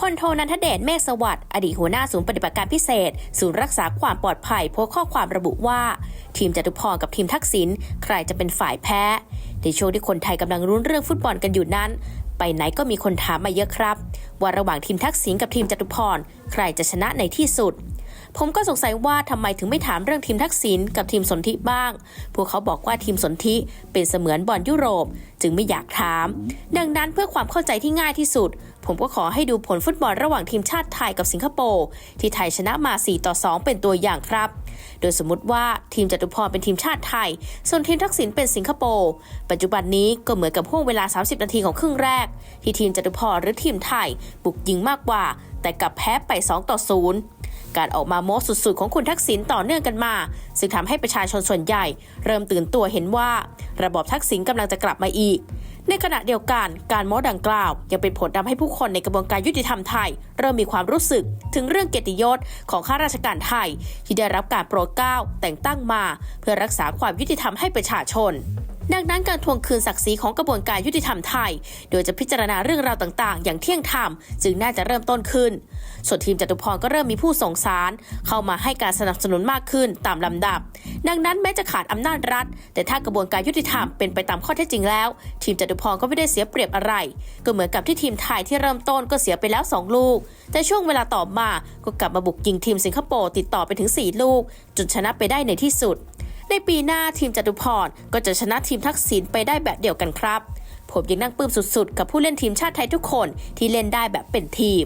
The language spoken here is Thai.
พลโทนันทเดชเมฆสวัสดิ์อดีตหัวหน้าศูนย์ปฏิบัติการพิเศษ ศูนย์รักษาความปลอดภัยโพสต์ข้อความระบุว่า ทีมจตุพรกับทีมทักษิณใครจะเป็นฝ่ายแพ้ ในช่วงที่คนไทยกำลังรุ้นเรื่องฟุตบอลกันอยู่นั้น ไปไหนก็มีคนถามมาเยอะครับ ว่าระหว่างทีมทักษิณกับทีมจตุพรใครจะชนะในที่สุด ผมก็สงสัยว่าทำไมถึงไม่ถามเรื่องทีมทักษิณกับทีมสนธิบ้าง พวกเขาบอกว่าทีมสนธิเป็นเสมือนบอลยุโรป จึงไม่อยากถาม ดังนั้นเพื่อความเข้าใจที่ง่ายที่สุด ผมก็ขอให้ดูผลฟุตบอลระหว่างทีมชาติไทยกับสิงคโปร์ที่ไทยชนะมา 4 ต่อ 2 เป็นตัวอย่างครับ โดยสมมติว่าทีมจตุพรเป็นทีมชาติไทย ส่วนทีมทักษิณเป็นสิงคโปร์ปัจจุบันนี้ก็เหมือนกับห่วงเวลา 30 นาทีของครึ่งแรก ที่ทีมจตุพรหรือทีมไทยบุกยิงมากกว่า แต่กลับแพ้ไป 2 ต่อ 0 การออกมาโม้สุดๆ ของคุณทักษิณต่อเนื่องกันมา ซึ่งทำให้ประชาชนส่วนใหญ่ เริ่มตื่นตัวเห็นว่า ระบอบทักษิณกำลังจะกลับมาอีก ในขณะเดียวกันการโม้ดังกล่าว ยังเป็นผลทำให้ผู้คนในกระบวนการยุติธรรมไทย เริ่มมีความรู้สึกถึงเรื่องเกียรติยศของข้าราชการไทย ที่ได้รับการโปรดเกล้าแต่งตั้งมา เพื่อรักษาความยุติธรรมให้ประชาชน ดังนั้นการทวงคืนศักดิ์ศรีของกระบวนการยุติธรรมไทย โดยจะพิจารณาเรื่องราวต่างๆ อย่างเที่ยงธรรม จึงน่าจะเริ่มต้นขึ้น ส่วนทีมจตุพรก็เริ่มมีผู้ส่งสาร เข้ามาให้การสนับสนุนมากขึ้นตามลำดับ ดังนั้นแม้จะขาดอำนาจรัฐ แต่ถ้ากระบวนการยุติธรรมเป็นไปตามข้อเท็จจริงแล้ว ทีมจตุพรก็ไม่ได้เสียเปรียบอะไร ก็เหมือนกับที่ทีมไทยที่เริ่มต้นก็เสียไปแล้ว 2 ลูก แต่ช่วงเวลาต่อมาก็กลับมาบุกยิงทีมสิงคโปร์ติดต่อไปถึง 4 ลูกจนชนะไปได้ในที่สุด ในปีหน้าทีมจตุพรก็จะชนะทีมทักษิณไปได้แบบเดียวกันครับ ผมยังนั่งปลื้มสุดๆ กับผู้เล่นทีมชาติไทยทุกคนที่เล่นได้แบบเป็นทีม